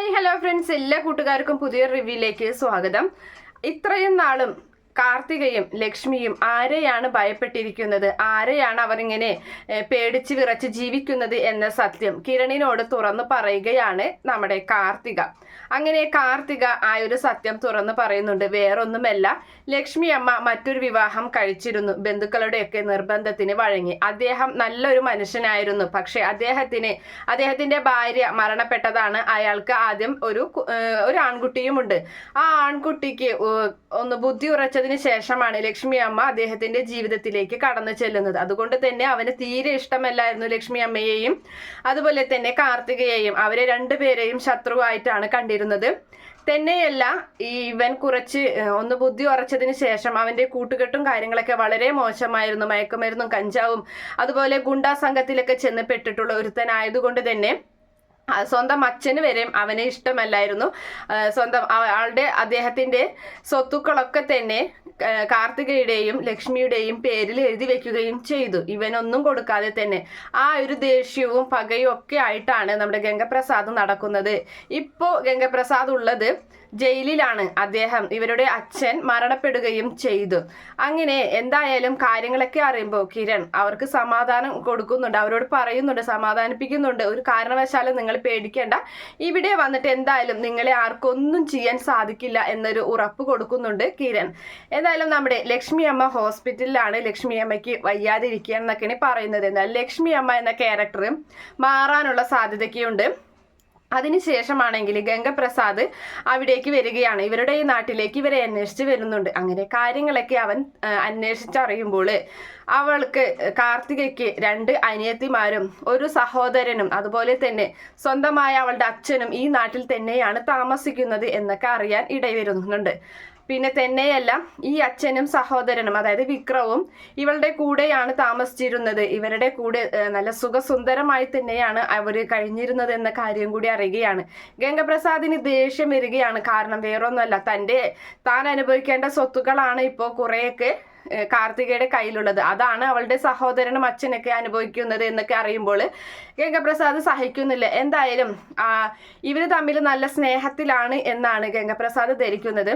Hi hello friends എല്ലാ കൂട്ടുകാർക്കും പുതിയ റിവ്യൂയിലേക്ക് സ്വാഗതം. ഇത്രയും നാളും കാർത്തികയും ലക്ഷ്മിയും ആരെയാണ് ഭയപ്പെട്ടിരിക്കുന്നത്? ആരെയാണ് അവരിങ്ങനെ പേടിച്ച് വിറച്ച് ജീവിക്കുന്നത് എന്ന സത്യം കിരണിനോട് തുറന്നു പറയുകയാണ് നമ്മുടെ കാർത്തിക. അങ്ങനെ കാർത്തിക ആ ഒരു സത്യം തുറന്നു പറയുന്നുണ്ട്. വേറൊന്നുമല്ല ലക്ഷ്മി അമ്മ മറ്റൊരു വിവാഹം കഴിച്ചിരുന്നു. ബന്ധുക്കളുടെയൊക്കെ നിർബന്ധത്തിന് വഴങ്ങി. അദ്ദേഹം നല്ലൊരു മനുഷ്യനായിരുന്നു. പക്ഷെ അദ്ദേഹത്തിന് അദ്ദേഹത്തിന്റെ ഭാര്യ മരണപ്പെട്ടതാണ്. അയാൾക്ക് ആദ്യം ഒരു ഒരു ആൺകുട്ടിയുമുണ്ട്. ആ ആൺകുട്ടിക്ക് ഒന്ന് ബുദ്ധി ഉറച്ചതിന് ശേഷമാണ് ലക്ഷ്മി അമ്മ അദ്ദേഹത്തിന്റെ ജീവിതത്തിലേക്ക് കടന്നു ചെല്ലുന്നത്. അതുകൊണ്ട് തന്നെ അവന് തീരെ ഇഷ്ടമല്ലായിരുന്നു ലക്ഷ്മി അമ്മയെയും അതുപോലെ തന്നെ കാർത്തികയെയും. അവരെ രണ്ടുപേരെയും ശത്രുവായിട്ടാണ് കണ്ടിരുന്നത്. തന്നെയല്ല ഈ ഇവൻ കുറച്ച് ഒന്ന് ബുദ്ധി ഉറച്ചതിന് ശേഷം അവന്റെ കൂട്ടുകെട്ടും കാര്യങ്ങളൊക്കെ വളരെ മോശമായിരുന്നു. മയക്കുമരുന്നും കഞ്ചാവും അതുപോലെ ഗുണ്ടാ സംഘത്തിലൊക്കെ ചെന്ന് പെട്ടിട്ടുള്ള ഒരുത്തനായതുകൊണ്ട് തന്നെ സ്വന്തം അച്ഛന് വരെയും അവനെ ഇഷ്ടമല്ലായിരുന്നു. സ്വന്തം ആളുടെ അദ്ദേഹത്തിന്റെ സ്വത്തുക്കളൊക്കെ തന്നെ കാർത്തികയുടെയും ലക്ഷ്മിയുടെയും പേരിൽ എഴുതി വെക്കുകയും ചെയ്തു. ഇവനൊന്നും കൊടുക്കാതെ തന്നെ. ആ ഒരു ദേഷ്യവും പകയും ഒക്കെ ആയിട്ടാണ് നമ്മുടെ ഗംഗപ്രസാദ് നടക്കുന്നത്. ഇപ്പോ ഗംഗപ്രസാദ് ഉള്ളത് ജയിലിലാണ് അദ്ദേഹം ഇവരുടെ അച്ഛൻ മരണപ്പെടുകയും ചെയ്തു. അങ്ങനെ എന്തായാലും കാര്യങ്ങളൊക്കെ അറിയുമ്പോൾ കിരൺ അവർക്ക് സമാധാനം കൊടുക്കുന്നുണ്ട്. അവരോട് പറയുന്നുണ്ട് സമാധാനിപ്പിക്കുന്നുണ്ട്. ഒരു കാരണവശാലും നിങ്ങൾ പേടിക്കേണ്ട. ഇവിടെ വന്നിട്ട് എന്തായാലും നിങ്ങളെ ആർക്കൊന്നും ചെയ്യാൻ സാധിക്കില്ല എന്നൊരു ഉറപ്പ് കൊടുക്കുന്നുണ്ട് കിരൺ. എന്തായാലും നമ്മുടെ ലക്ഷ്മി അമ്മ ഹോസ്പിറ്റലിലാണ് ലക്ഷ്മി അമ്മയ്ക്ക് വയ്യാതിരിക്കുക എന്നൊക്കെയാണ് പറയുന്നത്. എന്നാൽ ലക്ഷ്മി അമ്മ എന്ന ക്യാരക്ടർ മാറാനുള്ള സാധ്യതയൊക്കെയുണ്ട്. അതിനുശേഷമാണെങ്കിൽ ഗംഗപ്രസാദ് അവിടേക്ക് വരികയാണ്. ഇവരുടെ ഈ നാട്ടിലേക്ക് ഇവരെ അന്വേഷിച്ച് വരുന്നുണ്ട്. അങ്ങനെ കാര്യങ്ങളൊക്കെ അവൻ അന്വേഷിച്ചറിയുമ്പോൾ അവൾക്ക് കാർത്തികയ്ക്ക് രണ്ട് അനിയത്തിമാരും ഒരു സഹോദരനും അതുപോലെ തന്നെ സ്വന്തമായ അവളുടെ അച്ഛനും ഈ നാട്ടിൽ തന്നെയാണ് താമസിക്കുന്നത് എന്നൊക്കെ അറിയാൻ ഇടവരുന്നുണ്ട്. പിന്നെ തന്നെയല്ല ഈ അച്ഛനും സഹോദരനും അതായത് വിക്രവും ഇവളുടെ കൂടെയാണ് താമസിച്ചിരുന്നത്. ഇവരുടെ കൂടെ നല്ല സുഖസുന്ദരമായി തന്നെയാണ് അവർ കഴിഞ്ഞിരുന്നത് എന്ന കാര്യം കൂടി അറിയുകയാണ്. ഗംഗപ്രസാദിന് ദേഷ്യം വരികയാണ്. കാരണം വേറൊന്നുമല്ല തന്റെ താൻ അനുഭവിക്കേണ്ട സ്വത്തുക്കളാണ് ഇപ്പോൾ കുറേയൊക്കെ കാർത്തികയുടെ കയ്യിലുള്ളത്. അതാണ് അവളുടെ സഹോദരനും അച്ഛനൊക്കെ അനുഭവിക്കുന്നത് എന്നൊക്കെ അറിയുമ്പോൾ ഗംഗപ്രസാദ് സഹിക്കുന്നില്ല. എന്തായാലും ഇവർ തമ്മിൽ നല്ല സ്നേഹത്തിലാണ് എന്നാണ് ഗംഗപ്രസാദ് ധരിക്കുന്നത്.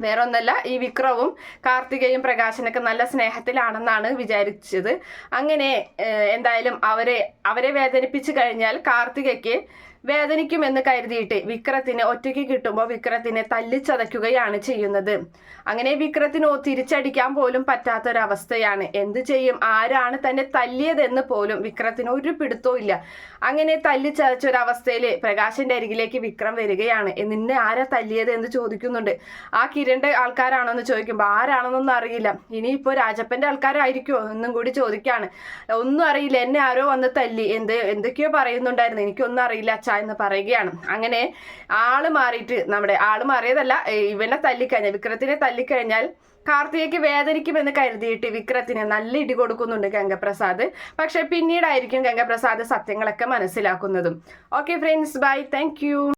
വേറൊന്നല്ല ഈ വിക്രവും കാർത്തികയും പ്രകാശനൊക്കെ നല്ല സ്നേഹത്തിലാണെന്നാണ് വിചാരിച്ചത്. അങ്ങനെ എന്തായാലും അവരെ അവരെ വേദനിപ്പിച്ചു കഴിഞ്ഞാൽ കാർത്തികയ്ക്ക് വേദനിക്കുമെന്ന് കരുതിയിട്ട് വിക്രത്തിനെ ഒറ്റയ്ക്ക് കിട്ടുമ്പോൾ വിക്രത്തിനെ തല്ലിച്ചതയ്ക്കുകയാണ് ചെയ്യുന്നത്. അങ്ങനെ വിക്രത്തിനോ തിരിച്ചടിക്കാൻ പോലും പറ്റാത്തൊരവസ്ഥയാണ്. എന്ത് ചെയ്യും? ആരാണ് തന്നെ തല്ലിയതെന്ന് പോലും വിക്രത്തിന് ഒരു പിടുത്തവും ഇല്ല. അങ്ങനെ തല്ലിച്ചതച്ചൊരവസ്ഥയിൽ പ്രകാശിന്റെ അരികിലേക്ക് വിക്രം വരികയാണ്. "എ, നിന്നെ ആരാ തല്ലിയത്? എന്ന് ചോദിക്കുന്നുണ്ട്. ആ കിരണിന്റെ ആൾക്കാരാണോ എന്ന് ചോദിക്കുമ്പോൾ ആരാണെന്നൊന്നും അറിയില്ല. ഇനിയിപ്പോ രാജപ്പന്റെ ആൾക്കാരായിരിക്കുമോ എന്നും കൂടി ചോദിക്കാണ്. ഒന്നും അറിയില്ല. എന്നെ ആരോ വന്ന് തല്ലി. എന്ത് എന്തൊക്കെയോ പറയുന്നുണ്ടായിരുന്നു. എനിക്കൊന്നും അറിയില്ല. എന്ന് പറയുകയാണ്. അങ്ങനെ ആൾ മാറിയിട്ട് നമ്മുടെ ആൾ മാറിയതല്ല ഇവനെ തല്ലിക്കഴിഞ്ഞാൽ വിക്രത്തിനെ തല്ലിക്കഴിഞ്ഞാൽ കാർത്തികയ്ക്ക് വേദനിക്കുമെന്ന് കരുതിയിട്ട് വിക്രത്തിന് നല്ല ഇടി കൊടുക്കുന്നുണ്ട് ഗംഗപ്രസാദ്. പക്ഷെ പിന്നീടായിരിക്കും ഗംഗപ്രസാദ് സത്യങ്ങളൊക്കെ മനസ്സിലാക്കുന്നതും. Okay friends bye thank